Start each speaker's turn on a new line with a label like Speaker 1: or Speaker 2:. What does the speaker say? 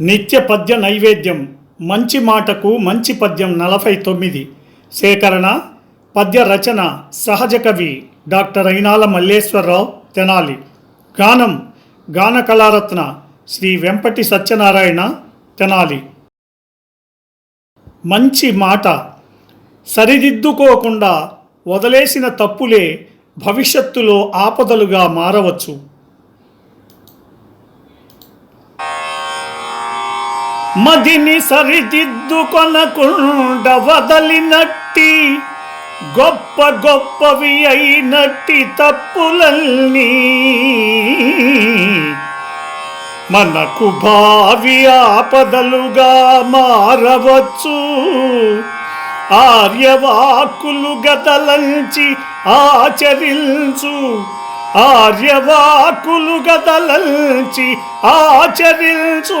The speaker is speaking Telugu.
Speaker 1: నిత్య పద్య నైవేద్యం మంచి మాటకు మంచి పద్యం నలభై తొమ్మిది. సేకరణ పద్య రచన సహజ కవి డాక్టర్ అయినాల మల్లేశ్వరరావు తెనాలి. గానం గాన కళారత్న శ్రీ వెంపటి సత్యనారాయణ తెనాలి. మంచి మాట. సరిదిద్దుకోకుండా వదిలేసిన తప్పులే భవిష్యత్తులో ఆపదలుగా మారవచ్చు. మదిని సరిదిద్దుకొనకుండ వదలినట్టి గొప్ప గొప్పవి అయినట్టి తప్పులన్నీ మనకు భావి ఆపదలుగా మారవచ్చు. ఆర్యవాకులు గదలంచి ఆచరించు ఆర్యవాకులు గదలంచి ఆచరించు.